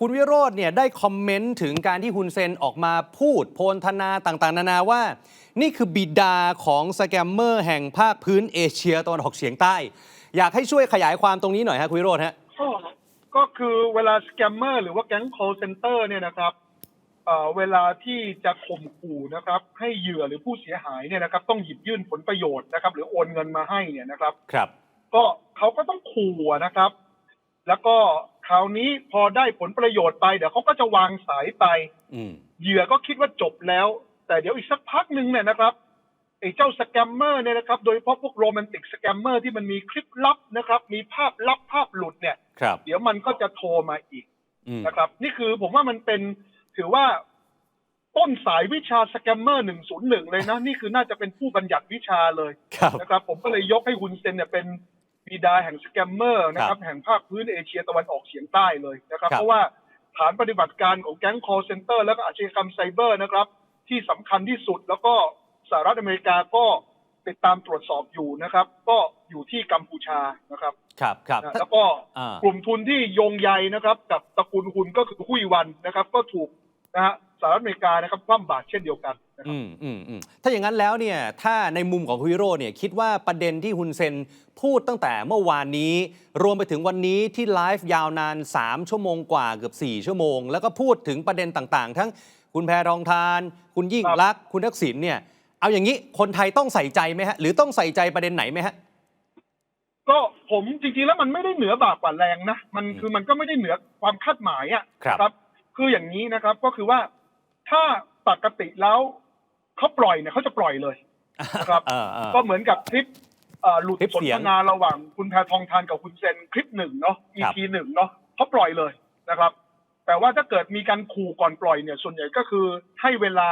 คุณวิโรจน์เนี่ยได้คอมเมนต์ถึงการที่ฮุนเซนออกมาพูดโพลธนาต่างๆ นานาว่า นี่คือบิดาของสแกมเมอร์แห่งภาคพื้นเอเชียตะวันออกเฉียงใต้ อยากให้ช่วยขยายความตรงนี้หน่อยฮะคุณวิโรจน์ฮะก็ก็คือเวลาสแกมเมอร์หรือว่าแก๊ง call center เนี่ยนะครับเอ่อเวลาที่จะข่มขู่นะครับ ให้เหยื่อหรือผู้เสียหายเนี่ยนะครับ ต้องหยิบยื่นผลประโยชน์นะครับ หรือโอนเงินมาให้เนี่ยนะครับ ครับ ก็เขาก็ต้องขู่อะนะครับ แล้วก็ คราวนี้พอได้ผลประโยชน์ไปเดี๋ยวเขาก็จะวางสายไปอืมเหยื่อก็คิดว่าจบแล้ว แต่เดี๋ยวอีกสักพักหนึ่งเนี่ยนะครับไอ้เจ้าสแกมเมอร์เนี่ยนะครับ โดยเฉพาะพวกโรแมนติกสแกมเมอร์ที่มันมีคลิปลับนะครับ มีภาพลับภาพหลุดเนี่ยครับเดี๋ยวมันก็จะโทรมาอีกอืมนะครับ นี่คือผมว่ามันเป็นถือว่าต้นสายวิชาสแกมเมอร์หนึ่งศูนย์หนึ่งเลยนะ นี่คือน่าจะเป็นผู้บัญญัติวิชาเลยครับนะครับ ผมก็เลยยกให้ฮุนเซนเนี่ยเป็น บิดาแห่งสแกมเมอร์นะครับแห่งภาคพื้นเอเชียตะวันออกเฉียงใต้เลยนะครับครับเพราะว่าฐานปฏิบัติการของแก๊ง call center แล้วก็อาชญากรรมไซเบอร์นะครับ ที่สำคัญที่สุดแล้วก็สหรัฐอเมริกาก็ติดตามตรวจสอบอยู่นะครับ ก็อยู่ที่กัมพูชานะครับ ครับครับนะแล้วก็อ่ากลุ่มทุนที่โยงใยนะครับ กับตระกูลคุณก็คือหุยวันนะครับ ก็ถูกนะฮะ สหรัฐอเมริกานะครับคว่ำบาตรเช่นเดียวกันนะครับ อืมอืมอืมถ้าอย่างนั้นแล้วเนี่ยถ้าในมุมของคุณวิโรจน์เนี่ยคิดว่าประเด็นที่ฮุนเซนพูดตั้งแต่เมื่อวานนี้ รวมไปถึงวันนี้ที่ไลฟ์ยาวนาน 3 ชั่วโมงกว่าเกือบ 4 ชั่วโมง แล้วก็พูดถึงประเด็นต่างๆ ทั้งคุณแพรทองทาน คุณยิ่งครับลักษณ์คุณทักษิณเนี่ยเอาอย่างนี้คนไทยต้องใส่ใจไหมฮะหรือต้องใส่ใจประเด็นไหนไหมฮะ ก็ผมจริงๆแล้วมันไม่ได้เหนือบากกว่าแรงนะ มันคือมันก็ไม่ได้เหนือความคาดหมายอะครับ คืออย่างนี้นะครับก็คือว่า ถ้าปกติแล้วเขาปล่อยเนี่ยเขาจะปล่อยเลยครับเออเออก็เหมือนกับคลิปเอ่อหลุดคลิปสนเสียทงนาระหว่างคุณแพทองทานกับคุณเซนคลิปหนึ่งเนาะครับ EP หนึ่งเนาะเขาปล่อยเลยนะครับ แต่ว่าถ้าเกิดมีการขู่ก่อนปล่อยเนี่ย ส่วนใหญ่ก็คือให้เวลา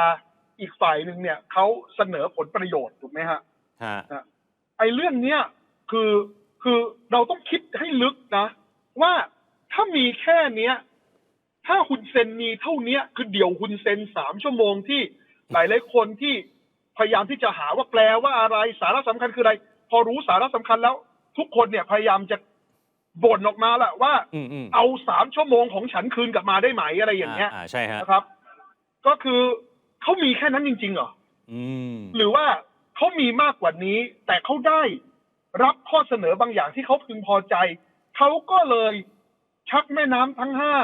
อีกฝ่ายหนึ่งเนี่ยเขาเสนอผลประโยชน์ถูกไหมฮะฮะไอ้เรื่องเนี้ยคือคือเราต้องคิดให้ลึกนะ ว่าถ้ามีแค่เนี้ย ถ้าคุณเซนมีเท่าเนี้ยคือเดี่ยวคุณเซนสามชั่วโมงที่หลายหลายๆคนที่พยายามที่จะหาว่าแปลว่าอะไรสาระสำคัญคืออะไร พอรู้สาระสำคัญแล้ว ทุกคนเนี่ยพยายามจะบ่นออกมาแหละว่าอืมอืมเอาสามชั่วโมงของฉันคืนกลับมาได้ไหมอะไรอย่างเงี้ยอ่าใช่ฮะนะครับ ก็คือเขามีแค่นั้นจริง ๆ เหรออืมหรือว่าเขามีมากกว่านี้ แต่เขาได้รับข้อเสนอบางอย่างที่เขาพึงพอใจ เขาก็เลยชักแม่น้ำทั้งห้า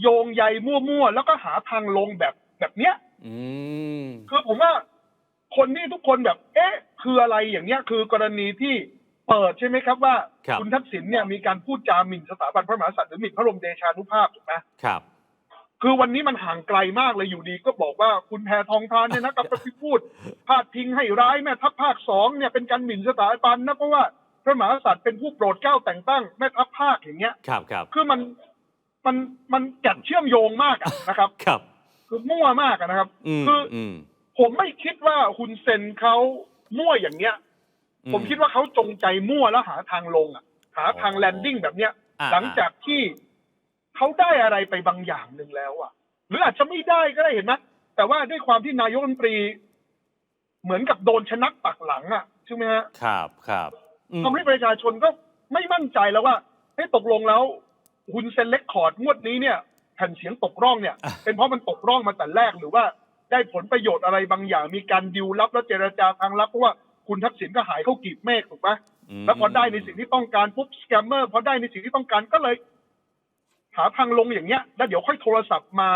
โยงใยมั่วๆ แล้วก็หาทางลงแบบแบบเนี้ยอืมคือผมว่าคนที่ทุกคนแบบ เอ๊ะ คืออะไรอย่างเงี้ย คือกรณีที่เปิดใช่ไหมครับว่าครับณทักษิณเนี่ยมีการพูดจาหมิ่นสถาบันพระมหากษัตริย์หรือหมิ่นพระบรมเดชานุภาพถูกไหมครับ คือวันนี้มันห่างไกลมากเลยอยู่ดี ก็บอกว่าคุณแพทองทานเนี่ยนะกับไปพูดพาดพิงให้ร้ายแม่ทัพภาคสองเนี่ยเป็นการหมิ่นสถาบันนะเพราะว่าพระมหากษัตริย์เป็นผู้โปรดเกล้าแต่งตั้งแม่ทัพภาคอย่างเงี้ยครับครับคือมัน มันมันจัดเชื่อมโยงมากอะนะครับ ครับ คือมั่วมากอะนะครับ อืมคือออืม ผมไม่คิดว่าคุณเซนเขามั่วอย่างเงี้ย อืผมคิดว่าเขาจงใจมั่วแล้วหาทางลงอะหาทางแลนดิ้งแบบเนี้ย อ่า หลังจากที่เขาได้อะไรไปบางอย่างหนึ่งแล้วอะหรืออาจจะไม่ได้ก็ได้เห็นไหมแต่ว่าด้วยความที่นายกรัฐมนตรี เหมือนกับโดนชนักปักหลังอะใช่ไหมฮะ ครับครับอืมทำให้ประชาชนก็ไม่มั่นใจแล้วว่าให้ยตกลงแล้ว คุณเซนเล็กคอร์ดงวดนี้เนี่ยแผ่นเสียงตกร่องเนี่ยอะเป็นเพราะมันตกร่องมาแต่แรกหรือว่าได้ผลประโยชน์อะไรบางอย่าง มีการดิวลับแล้วเจรจาทางลับเพราะว่าคุณทักษิณก็หายเข้ากีบเมฆถูกไหมมแล้วพอได้ในสิ่งที่ต้องการปุ๊บสแกมเมอร์พอได้ในสิ่งที่ต้องการก็เลย หาทางลงอย่างเงี้ย แล้วเดี๋ยวค่อยโทรศัพท์มา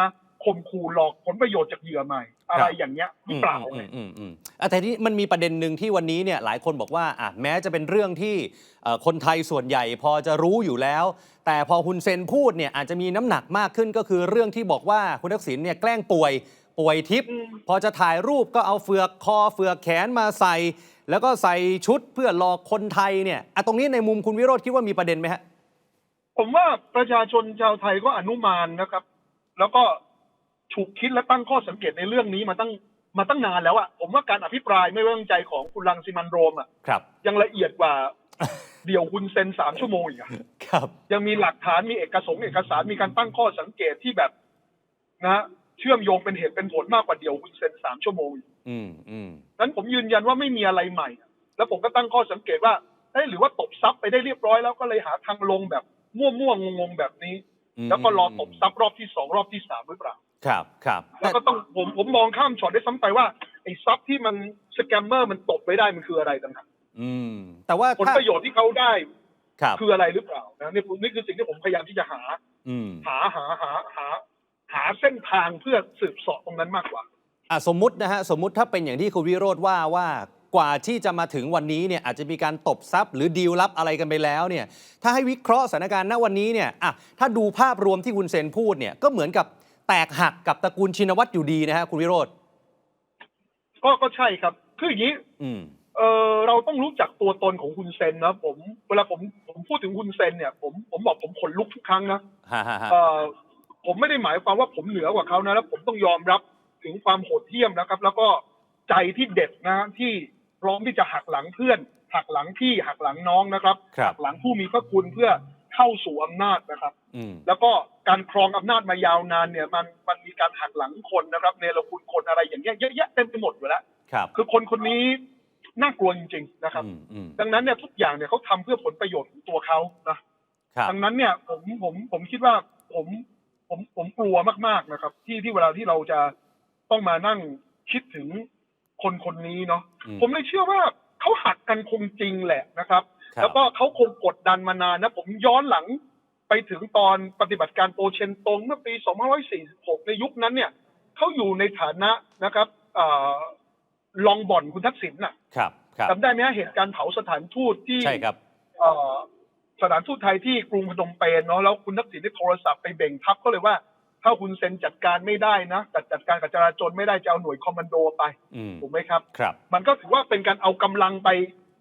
ข่มขู่หลอกผลประโยชน์จากเหยื่อใหม่ อะไรอย่างเงี้ยหรือเปล่าอืมไงอืมอืมอืมอะแต่ที่มันมีประเด็นหนึ่งที่วันนี้เนี่ยหลายคนบอกว่าอะแม้จะเป็นเรื่องที่เอ่อคนไทยส่วนใหญ่พอจะรู้อยู่แล้ว แต่พอคุณเซนพูดเนี่ยอาจจะมีน้ำหนักมากขึ้นก็คือเรื่องที่บอกว่าคุณทักษิณเนี่ยแกล้งป่วยป่วยทิพย์อืมพอจะถ่ายรูปก็เอาเฟือกคอเฟือกแขนมาใส่ แล้วก็ใส่ชุดเพื่อหลอกคนไทยเนี่ยอะตรงนี้ในมุมคุณวิโรธคิดว่ามีประเด็นไหมฮะ ผมว่าประชาชนชาวไทยก็อนุมานนะครับ แล้วก็ ถูกคิดและตั้งข้อสังเกตในเรื่องนี้มาตั้งมาตั้งนานแล้วอะผมว่าการอภิปรายไม่ไว้วางใจของคุณรังสิมันต์โรมอะครับ ยังละเอียดกว่าเดี่ยวคุณเซนสามชั่วโมงอีกอะครับ ยังมีหลักฐานมีเอกสงค์เอกสารมีการตั้งข้อสังเกตที่แบบนะฮะเชื่อมโยงเป็นเหตุเป็นผลมากกว่าเดี่ยวคุณเซนสามชั่วโมงอีกอืมอืมนั้นผมยืนยันว่าไม่มีอะไรใหม่ แล้วผมก็ตั้งข้อสังเกตว่าเอ้ยหรือว่าตบซับไปได้เรียบร้อยแล้วก็เลยหาทางลงแบบมั่วๆงงๆแบบนี้มแล้วก็รอตบซับรอบที่สองรอบที่สามหรือเปล่า ครับครับแล้วก็ต้องผมผมมองข้ามช็อตได้ซ้ำไปว่าไอ้ซับที่มันสแกมเมอร์มันตบไปได้มันคืออะไรต่างหากอืม แต่ว่าผลถ้าประโยชน์ที่เขาได้ครับ คืออะไรหรือเปล่านะนี่นี่คือสิ่งที่ผมพยายามที่จะหา อืม หาหาหาหา หาเส้นทางเพื่อสืบเสอบตรงนั้นมากกว่า อะสมมุตินะฮะสมมุติถ้าเป็นอย่างที่คุณวิโรธว่าว่ากว่าที่จะมาถึงวันนี้เนี่ยอาจจะมีการตบซับหรือดีลลับอะไรกันไปแล้วเนี่ยถ้าให้วิเคราะห์สถานการณ์ณวันนี้เนี่ยอะถ้าดูภาพรวมที่คุณเซนพูดเนี่ยก็เหมือนกับ แตกหักกับตระกูลชินวัตรอยู่ดีนะฮะคุณวิโรธก็ก็ใช่ครับ คืออย่างนี้อืม เออเราต้องรู้จักตัวตนของคุณเซนนะผมเวลาผมผมพูดถึงคุณเซนเนี่ย ผมผมบอกผมขนลุกทุกครั้งนะฮะฮะฮะเออผมไม่ได้หมายความว่าผมเหนือกว่าเขานะแล้วผมต้องยอมรับถึงความโหดเหี้ยมนะครับ แล้วก็ใจที่เด็ดนะที่พร้อมที่จะหักหลังเพื่อน หักหลังพี่หักหลังน้องนะครับ ครับหักหลังผู้มีพระคุณเพื่อ เข้าสู่อำนาจนะครับอืมแล้วก็การครองอำนาจมายาวนานเนี่ยมันมันมีการหักหลังคนนะครับเนรคุณคนอะไรอย่างเงี้ยเยอะแยะเต็มไปหมดอยู่แล้วครับคือคนคนนี้น่ากลัวจริง ๆ นะครับอืมอืมดังนั้นเนี่ยทุกอย่างเนี่ยเขาทำเพื่อผลประโยชน์ของตัวเขานะครับดังนั้นเนี่ยผมผมผมคิดว่าผมผมผมกลัวมากๆนะครับ ที่ที่เวลาที่เราจะต้องมานั่งคิดถึงคนคนนี้เนาะอืมผมเลยเชื่อว่าเขาหักกันคงจริงแหละนะครับครับ แล้วก็เขาคงกดดันมานานนะ ผมย้อนหลังไปถึงตอนปฏิบัติการโปเชนตงเมื่อปี 2546 ในยุคนั้นเนี่ยเขาอยู่ในฐานะนะครับเอ่อลองบ่อนคุณทักษิณน่ะครับครับจำได้ไหมฮะเหตุการณ์เผาสถานทูตที่ใช่ครับเอ่อสถานทูตไทยที่กรุงพนมเปญเนาะแล้วคุณทักษิณได้โทรศัพท์ไปเบ่งทัพเขาเลยว่าถ้าคุณเซ็นจัดการไม่ได้นะจัดจัดการกับจราจรไม่ได้จะเอาหน่วยคอมมานโดไปอืมถูกไหมครับครับ มันก็ถือว่าเป็นการเอากำลังไป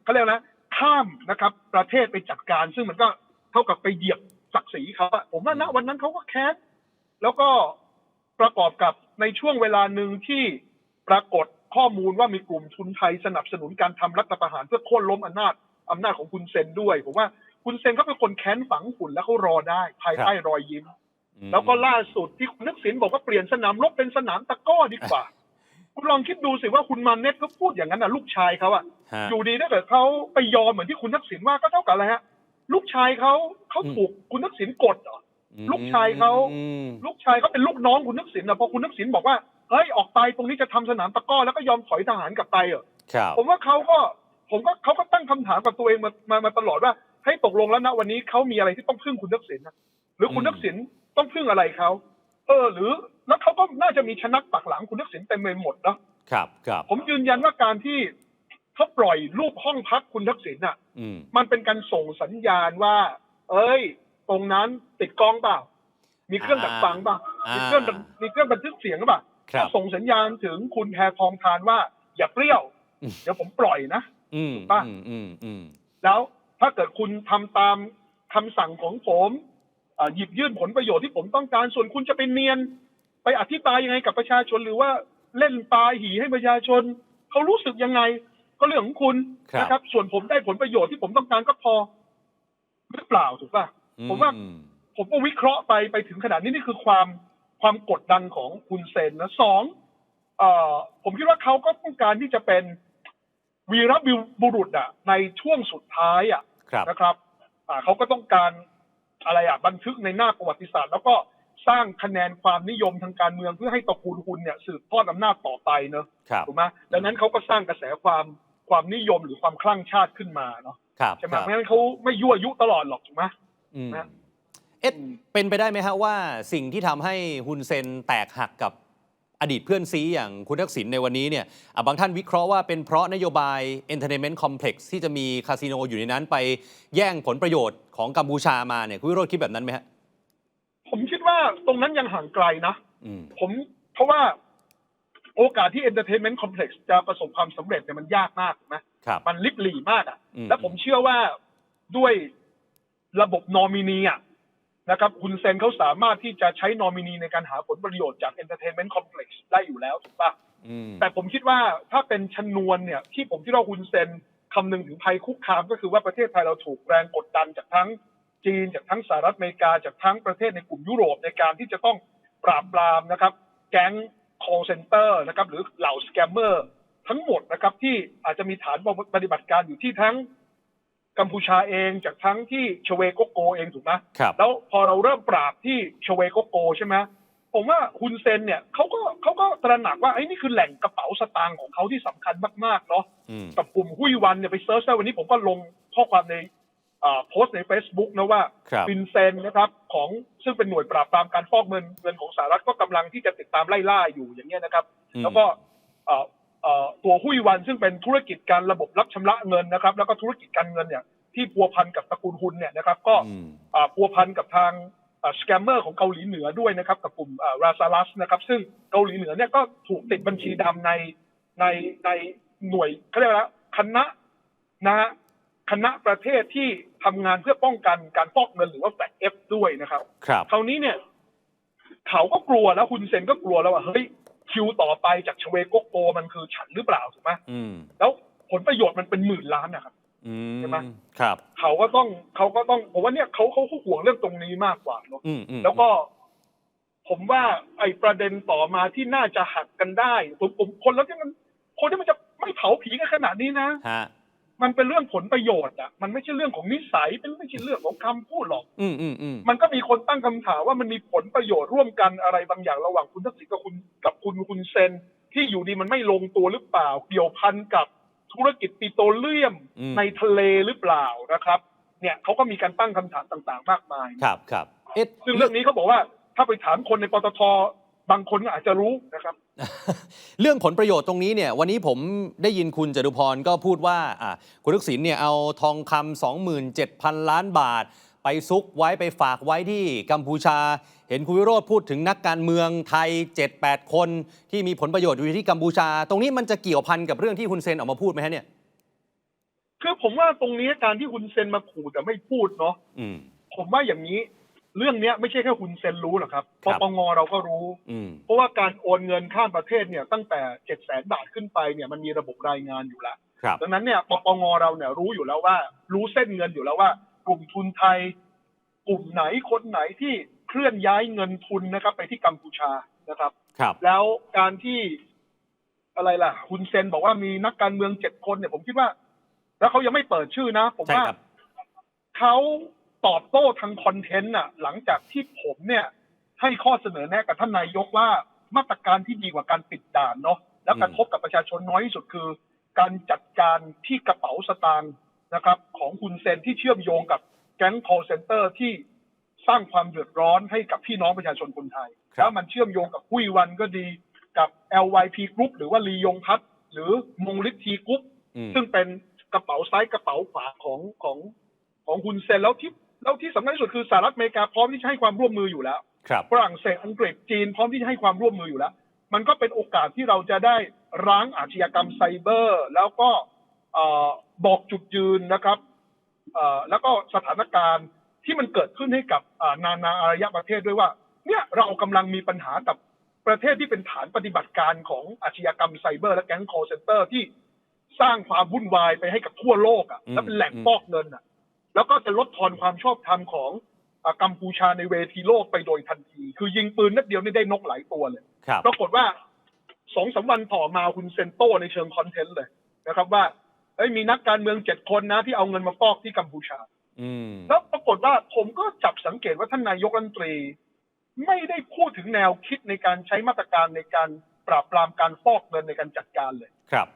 เขาเรียกนะ ข้ามนะครับ ประเทศไปจัดการ ซึ่งมันก็เท่ากับไปเหยียบศักดิ์ศรีเขาอะผมว่าณวันนั้นเขาก็แค้นแล้วก็ประกอบกับในช่วงเวลาหนึ่งที่ปรากฏข้อมูลว่ามีกลุ่มทุนไทยสนับสนุนการทำรัฐประหารเพื่อโค่นล้มอำนาจอำนาจของคุณเซนด้วย ผมว่าคุณเซนเขาเป็นคนแค้นฝังหุ่นแล้วเขารอได้ภายใต้รอยยิ้มอืมแล้วก็ล่าสุดที่คุณนึกสินบอกว่าเปลี่ยนสนามรบเป็นสนามตะกร้อดีกว่า คุณลองคิดดูสิว่าคุณมาเน็ตเขาพูดอย่างนั้นนะลูกชายเขาอะฮะอยู่ดีถ้าเกิดเขาไปยอมเหมือนที่คุณทักษิณว่าก็เท่ากับอะไรฮะ ลูกชายเขาเขาถูกคุณทักษิณกดเหรอลูกชายเขาอืมลูกชายเขาเป็นลูกน้องคุณทักษิณนะพอคุณทักษิณบอกว่าเฮ้ยออกไปตรงนี้จะทำสนามตะกร้อแล้วก็ยอมถอยทหารกลับไปเหรอครับผมว่าเขาก็ผมก็เขาก็ตั้งคำถามกับตัวเองมามามาตลอดว่าให้ตกลงแล้วนะวันนี้เขามีอะไรที่ต้องพึ่งคุณทักษิณนะหรือคุณทักษิณต้องพึ่งอะไรเขา เออ หรือแล้วเขาก็น่าจะมีชนักปักหลังคุณทักษิณเต็มไปหมดเนาะครับครับผมยืนยันว่าการที่เขาปล่อยรูปห้องพักคุณทักษิณน่ะอืมมันเป็นการส่งสัญญาณว่า เอ้ย ตรงนั้นติดกล้องเปล่า มีเครื่องดักฟังเปล่าอ่ามีมีเครื่องมีเครื่องบันทึกเสียงหรือเปล่าครับส่งสัญญาณถึงคุณแพทองทานว่า อย่าเปรี้ยวอืมเดี๋ยวผมปล่อยนะอืมป่ะอืมอืมอืมแล้วถ้าเกิดคุณทำตามคำสั่งของผมอ่า หยิบยื่นผลประโยชน์ที่ผมต้องการ ส่วนคุณจะไปเนียน ไปอธิบายยังไงกับประชาชนหรือว่าเล่นปลาหีให้ประชาชนเขารู้สึกยังไง ก็เรื่องของคุณครับนะครับ ส่วนผมได้ผลประโยชน์ที่ผมต้องการก็พอหรือเปล่าถูกป่ะผมว่าอืผมก็วิเคราะห์ไปไปถึงขนาดนี้นี่คือความความกดดันของคุณเซนนะสองเอ่อผมคิดว่าเขาก็ต้องการที่จะเป็นวีรบุรุษอะในช่วงสุดท้ายอะครับนะครับอ่าเขาก็ต้องการ อะไรอะบันทึกในหน้าประวัติศาสตร์ แล้วก็สร้างคะแนนความนิยมทางการเมืองเพื่อให้ตระกูลคุณเนี่ยสืบทอดอำนาจต่อไปเนอะครับถูกไหมดังนั้นเขาก็สร้างกระแสความความนิยมหรือความคลั่งชาติขึ้นมาเนาะครับใช่ไหมครับเพราะฉะนั้นเขาไม่ยั่วยุตลอดหรอกถูกไหมอืมนะเอ๊ะเป็นไปได้ไหมฮะว่าสิ่งที่ทำให้ฮุนเซนแตกหักกับ อดีตเพื่อนซีอย่างคุณทักษิณในวันนี้เนี่ยอะบางท่านวิเคราะห์ว่าเป็นเพราะนโยบาย Entertainment Complex ที่จะมีคาสิโนอยู่ในนั้นไปแย่งผลประโยชน์ของกัมพูชามาเนี่ยคุณวิโรจน์คิดแบบนั้นไหมฮะผมคิดว่าตรงนั้นยังห่างไกลนะอืมผมเพราะว่าโอกาสที่ Entertainment Complex จะประสบความสำเร็จเนี่ยมันยากมากถูกไหมครับมันลิบหลี่มากอะอืมและผมเชื่อว่าด้วยระบบนอมินีอะ นะครับคุณเซนเขาสามารถที่จะใช้นอมินีในการหาผลประโยชน์จาก Entertainment Complex ได้อยู่แล้วถูกปะอืมแต่ผมคิดว่าถ้าเป็นชนวนเนี่ย ที่ผมคิดว่าคุณเซนคำนึงถึงภัยคุกคาม ก็คือว่าประเทศไทยเราถูกแรงกดดันจากทั้งจีนจากทั้งสหรัฐอเมริกาจากทั้งประเทศในกลุ่มยุโรปในการที่จะต้องปราบปรามนะครับ แก๊ง call center นะครับหรือเหล่าสแกมเมอร์ทั้งหมดนะครับที่อาจจะมีฐานปฏิบัติการอยู่ที่ทั้ง กัมพูชาเองจากทั้งที่ชเวโกโกเองถูกไหมครับแล้วพอเราเริ่มปราบที่ชเวโกโกใช่ไหมผมว่าฮุนเซนเนี่ยเขาก็เขาก็ตระหนักว่าไอ้ยนี่คือแหล่งกระเป๋าสตางค์ของเขาที่สำคัญมากๆเนาะอืมกับกลุ่มหุ้ยวันเนี่ยไปเซิร์ชได้วันนี้ผมก็ลงข้อความในอ่าโพสต์ใน Facebook นะว่าครับฟินเซนนะครับของซึ่งเป็นหน่วยปราบปรามการฟอกเงินเงินของสหรัฐก็กำลังที่จะติดตามไล่ล่าอยู่อย่างเงี้ยนะครับอืมแล้วก็เอ่อเอ่อ ตัวหุ้ยวันซึ่งเป็นธุรกิจการระบบรับชำระเงินนะครับ แล้วก็ธุรกิจการเงินเนี่ยที่พัวพันกับตระกูลฮุนเนี่ยนะครับ ก็อืมอ่าพัวพันกับทางสแกมเมอร์ของเกาหลีเหนือด้วยนะครับ กับกลุ่มราซาลัสนะครับ ซึ่งเกาหลีเหนือเนี่ยก็ถูกติดบัญชีดำในในในหน่วยเขาเรียกว่าอะไรคณะนะฮะคณะประเทศที่ทำงานเพื่อป้องกันการฟอกเงินหรือว่าแฟกเอฟด้วยนะครับ ครับคราวนี้เนี่ย เขาก็กลัวแล้วคุณเซนก็กลัวแล้วว่าเฮ้ย คิวต่อไปจากชเวโกโกมันคือฉันหรือเปล่าถูกไหมอืมแล้วผลประโยชน์มันเป็นหมื่นล้านนะครับอืใช่ไหมมครับ เขาก็ต้องเขาก็ต้องผมว่าเนี่ยเขาเขาเขาห่วงเรื่องตรงนี้มากกว่าเนอะอืมอืมแล้วก็ ผมว่า ไอ้ประเด็นต่อมาที่น่าจะหักกันได้ผมผมคนแล้วที่มันคนที่มันจะไม่เผาผีกันขนาดนี้นะฮะ มันเป็นเรื่องผลประโยชน์อะมันไม่ใช่เรื่องของนิสัยเป็นไม่ใช่เรื่องของคำพูดหรอก อืมอืมอืมมันก็มีคนตั้งคำถามว่ามันมีผลประโยชน์ร่วมกันอะไรบางอย่างระหว่างคุณทักษิณกับคุณกับคุณคุณเซน ที่อยู่ดีมันไม่ลงตัวหรือเปล่า เกี่ยวพันกับธุรกิจปิโตรเลียมอืมในทะเลหรือเปล่านะครับ เนี่ยเขาก็มีการตั้งคำถามต่าง ๆ มากมาย ครับครับเอ๊ะซึ่งเรื่องนี้เขาบอกว่าถ้าไปถามคนในปตทบางคนก็อาจจะรู้นะครับ เรื่องผลประโยชน์ตรงนี้เนี่ยวันนี้ผมได้ยินคุณจตุพรก็พูดว่าอะคุณทักษิณเนี่ยเอาทองคำ27,000 ล้านบาท ไปซุกไว้ไปฝากไว้ที่กัมพูชา เห็นคุณวิโรธพูดถึงนักการเมืองไทย 7-8 คนที่มีผลประโยชน์อยู่ที่กัมพูชา ตรงนี้มันจะเกี่ยวพันกับเรื่องที่คุณเซนออกมาพูดไหมฮะเนี่ยคือผมว่าตรงนี้การที่คุณเซนมาขู่แต่ไม่พูดเนาะอืมผมว่าอย่างนี้ เรื่องเนี้ยไม่ใช่แค่คุณเซนรู้หรอกครับคปรับปงเราก็รู้อืมเพราะว่าการโอนเงินข้ามประเทศเนี่ยตั้งแต่เจ็ดแสนบาทขึ้นไปเนี่ยมันมีระบบรายงานอยู่แล้วครับดังนั้นเนี่ยปปงเราเนี่ยรู้อยู่แล้วว่า รู้เส้นเงินอยู่แล้วว่า กลุ่มทุนไทย กลุ่มไหนคนไหนที่เคลื่อนย้ายเงินทุนนะครับ ไปที่กัมพูชานะครับครับ แล้วการที่อะไรล่ะคุณเซนบอกว่ามีนักการเมืองเจ็ดคนเนี่ยผมคิดว่า แล้วเขายังไม่เปิดชื่อนะ ผมใช่ว่าครับเขา ตอบโต้ทางคอนเทนต์น่ะหลังจากที่ผมเนี่ย ให้ข้อเสนอแนะกับท่านนายกว่ามาตรการที่ดีกว่าการปิดด่านเนาะแล้วกระทบกับประชาชนน้อยที่สุดคือ การจัดการที่กระเป๋าสตางค์นะครับ ของคุณเซนที่เชื่อมโยงกับแก๊ง call center ที่สร้างความเดือดร้อนให้กับพี่น้องประชาชนคนไทยครับแล้วมันเชื่อมโยงกับหุ้ยวันก็ดีกับ LYP Group หรือว่าลียงพัฒน์หรือมงลิททีกรุ๊ปอืมซึ่งเป็นกระเป๋าซ้ายกระเป๋าขวาของของของคุณเซนแล้วที่ แล้วที่สำคัญที่สุดคือสหรัฐอเมริกาพร้อมที่จะให้ความร่วมมืออยู่แล้วครับฝรั่งเศสอังกฤษจีนพร้อมที่จะให้ความร่วมมืออยู่แล้ว มันก็เป็นโอกาสที่เราจะได้ร้างอาชญากรรมไซเบอร์ แล้วก็เอ่อบอกจุดยืนนะครับเอ่อแล้วก็สถานการณ์ที่มันเกิดขึ้นให้กับอ่านานาอารยประเทศด้วยว่า เนี่ยเรากำลังมีปัญหากับประเทศที่เป็นฐานปฏิบัติการของอาชญากรรมไซเบอร์ และแก๊ง call center ที่สร้างความวุ่นวายไปให้กับทั่วโลกอะ่ะอืมและเป็นแหล่งอืมฟอกเงินอะ แล้วก็จะลดทอนความชอบธรรมของอากัมพูชาในเวทีโลกไปโดยทันที คือยิงปืนนัดเดียวนี่ได้นกหลายตัวเลยครับปรากฏว่าสองสามวันต่อมาคุณเซนโตในเชิงคอนเทนต์เลยนะครับว่าเอ้ยมีนักการเมืองเจ็ดคนนะที่เอาเงินมาฟอกที่กัมพูชาอืมแล้วปรากฏว่าผมก็จับสังเกตว่าท่านนายกรัฐมนตรี ไม่ได้พูดถึงแนวคิดในการใช้มาตรการในการปราบปรามการฟอกเงินในการจัดการเลยครับ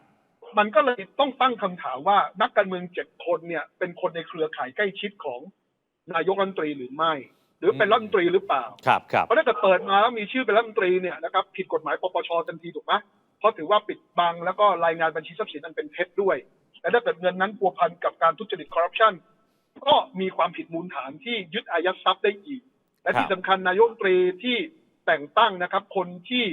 มันก็เลยต้องตั้งคำถามว่านักการเมืองเจ็ดคนเนี่ยเป็นคนในเครือข่ายใกล้ชิดของนายกรัฐมนตรีหรือไม่ หรือเป็นรัฐมนตรีหรือเปล่าครับครับเพราะถ้าเกิดเปิดมาแล้วมีชื่อเป็นรัฐมนตรีเนี่ยนะครับผิดกฎหมายปปชทันทีถูกไหมเพราะถือว่าปิดบังแล้วก็รายงานบัญชีทรัพย์สินอันเป็นเท็จด้วยและถ้าเกิดเงินนั้นพัวพันกับการทุจริตคอร์รัปชันก็มีความผิดมูลฐานที่ยึดอายัดทรัพย์ได้อีก และที่สำคัญนายกรัฐมนตรีที่แต่งตั้งนะครับ คนที่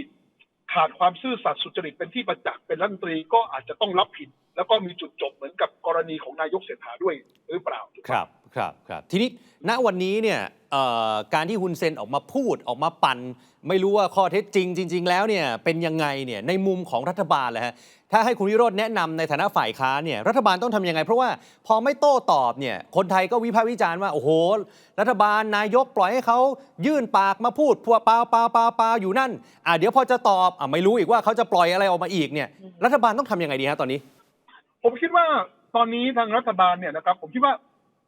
ขาดความซื่อสัตย์สุจริตเป็นที่ประจักษ์เป็นรัฐมนตรีก็อาจจะต้องรับผิด แล้วก็มีจุดจบเหมือนกับกรณีของนายกเศรษฐาด้วยหรือเปล่าครับครับครับทีนี้ณวันนี้เนี่ยเอ่อการที่ฮุนเซนออกมาพูดออกมาปั่นไม่รู้ว่าข้อเท็จจริง จริง ๆ แล้วเนี่ยเป็นยังไงเนี่ยในมุมของรัฐบาลเลยฮะถ้าให้คุณวิโรจน์แนะนำในฐานะฝ่ายค้านเนี่ยรัฐบาลต้องทำยังไง เพราะว่าพอไม่โต้ตอบเนี่ยคนไทยก็วิพากษ์วิจารณ์ว่า โอ้โห รัฐบาลนายกปล่อยให้เขายื่นปากมาพูดพัวปาปาปาปาอยู่นั่นอะเดี๋ยวพอจะตอบอะไม่รู้อีกว่าเขาจะปล่อยอะไรออกมาอีกเนี่ยรัฐบาลต้องทำยังไงดีฮะตอนนี้ ผมคิดว่าตอนนี้ทางรัฐบาลเนี่ยนะครับ ผมคิดว่า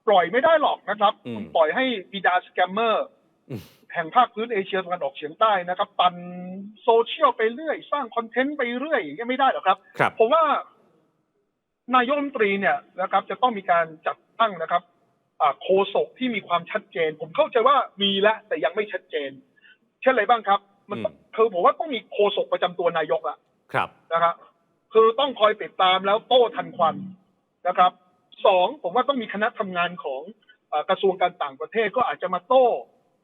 ปล่อยไม่ได้หรอกนะครับ อืมคุณปล่อยให้บิดาสแกมเมอร์อืมแห่งภาคพื้นเอเชียตะวันออกเฉียงใต้นะครับ ปั่นโซเชียลไปเรื่อย สร้างคอนเทนต์ไปเรื่อยอย่างเงี้ยไม่ได้หรอกครับ ครับ ผมว่านายกรัฐมนตรีเนี่ยนะครับ จะต้องมีการจัดตั้งนะครับอ่าโคศกที่มีความชัดเจน ผมเข้าใจว่ามีแล้วแต่ยังไม่ชัดเจน เช่นอะไรบ้างครับ มันต้องคือผมว่าต้องมีโคศกประจำตัวนายกอะครับ นะครับ คือต้องคอยติดตามแล้วโต้ทันควันนะครับสองผมว่าต้องมีคณะทำงานของเออกระทรวงการต่างประเทศก็อาจจะมาโต้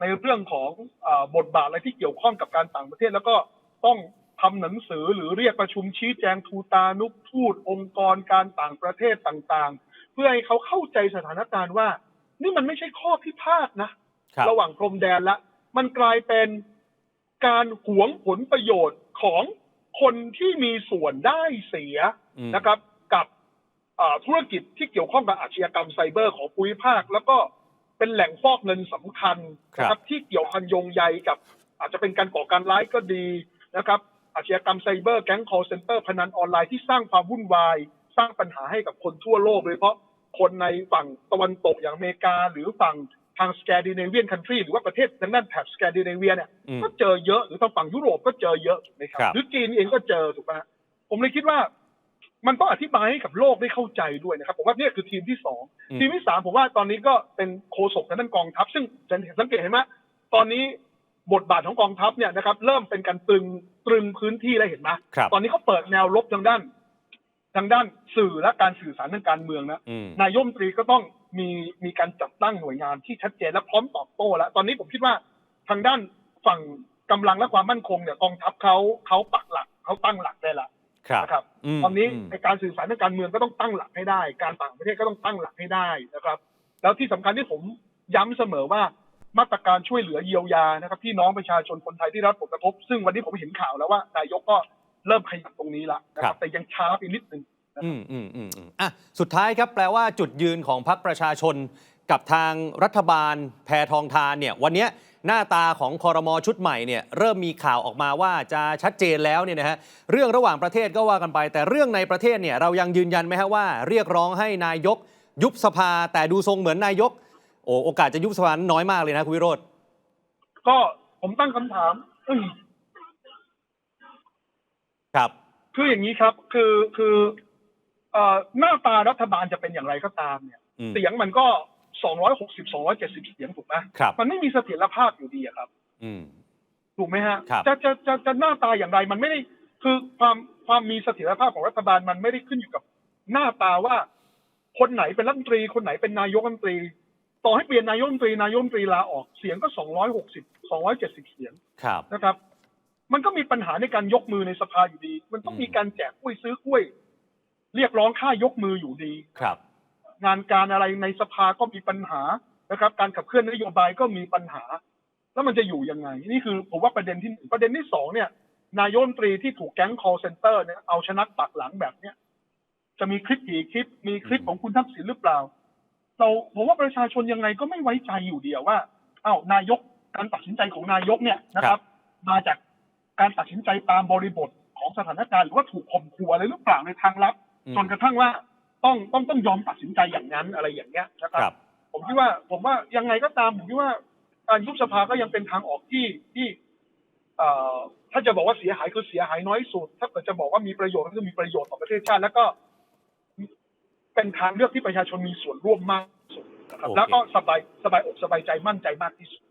ในเรื่องของเออบทบาทอะไรที่เกี่ยวข้องกับการต่างประเทศ แล้วก็ต้องทำหนังสือหรือเรียกประชุมชี้แจงทูตานุทูตองค์กรการต่างประเทศต่างๆ เพื่อให้เขาเข้าใจสถานการณ์ว่า นี่มันไม่ใช่ข้อพิพาทนะครับระหว่างพรมแดนละ มันกลายเป็นการหวงผลประโยชน์ของ คนที่มีส่วนได้เสียอืมนะครับ กับอ่าธุรกิจที่เกี่ยวข้องกับอาชญากรรมไซเบอร์ของภูมิภาค แล้วก็เป็นแหล่งฟอกเงินสำคัญนะครับที่เกี่ยวพันโยงใยกับ อาจจะเป็นการก่อการร้ายก็ดีนะครับ อาชญากรรมไซเบอร์แก๊ง call center พนันออนไลน์ที่สร้างความวุ่นวาย สร้างปัญหาให้กับคนทั่วโลกโดยเฉพาะคนในฝั่งตะวันตกอย่างอเมริกา หรือฝั่ง ทางสแกดิเนเวียนคันทรีหรือว่าประเทศทางด้านแถบสแกดิเนเวียเนี่ยอืมก็เจอเยอะหรือทางฝั่งยุโรปก็เจอเยอะถูกไหมครับครับหรือจีนเองก็เจอถูกไหมฮะผมเลยคิดว่า มันต้องอธิบายให้กับโลกได้เข้าใจด้วยนะครับผมว่าเนี่ยคือทีมที่สองอืมทีมที่สามผมว่าตอนนี้ก็เป็นโฆษกทางด้านกองทัพ ซึ่งจะสังเกตเห็นไหมตอนนี้บทบาทของกองทัพเนี่ยนะครับเริ่มเป็นการตรึงตรึงพื้นที่แล้วเห็นไหมครับตอนนี้เขาเปิดแนวรบทางด้าน ทางด้านสื่อและการสื่อสารทางการเมืองนะอืมนายกรัฐมนตรีก็ต้อง มีมีการจัดตั้งหน่วยงานที่ชัดเจนและพร้อมตอบโต้แล้วตอนนี้ผมคิดว่าทางด้านฝั่งกำลังและความมั่นคงเนี่ยกองทัพเขาเขาปักหลักเขาตั้งหลักได้ละครับนะครับมตอนนี้มในการสื่อสารทางการเมืองก็ต้องตั้งหลักให้ได้ การต่างประเทศก็ต้องตั้งหลักให้ได้นะครับ แล้วที่สำคัญที่ผมย้ำเสมอว่ามาตรการช่วยเหลือเยียวยานะครับพี่น้องประชาชนคนไทยที่ได้รับผลกระทบ ซึ่งวันนี้ผมเห็นข่าวแล้วว่านายกก็เริ่มขยับตรงนี้ละนะคครัรับบแต่ยังช้าไปนิดนึง อืมอืมอืมอืมอะสุดท้ายครับแปลว่าจุดยืนของพรรคประชาชน กับทางรัฐบาลแพทองทานเนี่ย วันเนี้ยหน้าตาของคอรมอชุดใหม่เนี่ยเริ่มมีข่าวออกมาว่าจะชัดเจนแล้วเนี่ยนะฮะเรื่องระหว่างประเทศก็ว่ากันไป แต่เรื่องในประเทศเนี่ยเรายังยืนยันไหมฮะว่า เรียกร้องให้นายก ยุบสภาแต่ดูทรงเหมือนนายก โอ้โอกาสจะยุบสภาน้อยมากเลยนะคุณวิโรธก็ผมตั้งคำถามเอ้ยครับ คืออย่างนี้ครับ คือคือเอ่อ หน้าตารัฐบาลจะเป็นอย่างไรก็ตามเนี่ยอืมเสียงมันก็260 270เสียงถูกไหมครับมันไม่มีเสถียรภาพอยู่ดีอะครับอืมถูกไหมฮะครับจะจะจะจะหน้าตาอย่างไรมันไม่ได้คือความความมีเสถียรภาพของรัฐบาลมันไม่ได้ขึ้นอยู่กับหน้าตาว่า คนไหนเป็นรัฐมนตรี คนไหนเป็นนายกรัฐมนตรี ต่อให้เปลี่ยนนายกรัฐมนตรีนายกรัฐมนตรีลาออกเสียงก็260 270เสียงครับนะครับ มันก็มีปัญหาในการยกมือในสภาอยู่ดี มันต้องอืมมีการแจกกล้วยซื้อกล้วย เรียกร้องค่ายกมืออยู่ดีครับ งานการอะไรในสภาก็มีปัญหานะครับ การขับเคลื่อนนโยบายก็มีปัญหา แล้วมันจะอยู่ยังไง นี่คือผมว่าประเด็นที่หนึ่งประเด็นที่สองเนี่ย นายกรัฐมนตรีที่ถูกแก๊ง call center เนี่ยเอาชนะปักหลังแบบเนี้ยจะมีคลิปกี่คลิป มีคลิปของคุณทักษิณหรือเปล่า เราผมว่าประชาชนยังไงก็ไม่ไว้ใจอยู่เดียวว่าอ้าวนายกการตัดสินใจของนายกเนี่ยนะครับ มาจากการตัดสินใจตามบริบทของสถานการณ์หรือว่าถูกข่มขู่อะไรหรือเปล่าในทางลับอืม จนกระทั่งว่าต้องต้องต้องยอมตัดสินใจอย่างนั้นอะไรอย่างเงี้ยนะคครับรับ ผมคิดว่า ผมว่ายังไงก็ตามผมคิดว่าการยุบสภาก็ยังเป็นทางออกที่ที่เอ่อถ้าจะบอกว่าเสียหายคือเสียหายน้อยสุด ถ้าเกิดจะบอกว่ามีประโยชน์ก็คือมีประโยชน์ต่อประเทศชาติ แล้วก็ เป็นทางเลือกที่ประชาชนมีส่วนร่วมมากที่สุดนะครับโอเคแล้วก็สบายสบายอกสบายใจมั่นใจมากที่สุด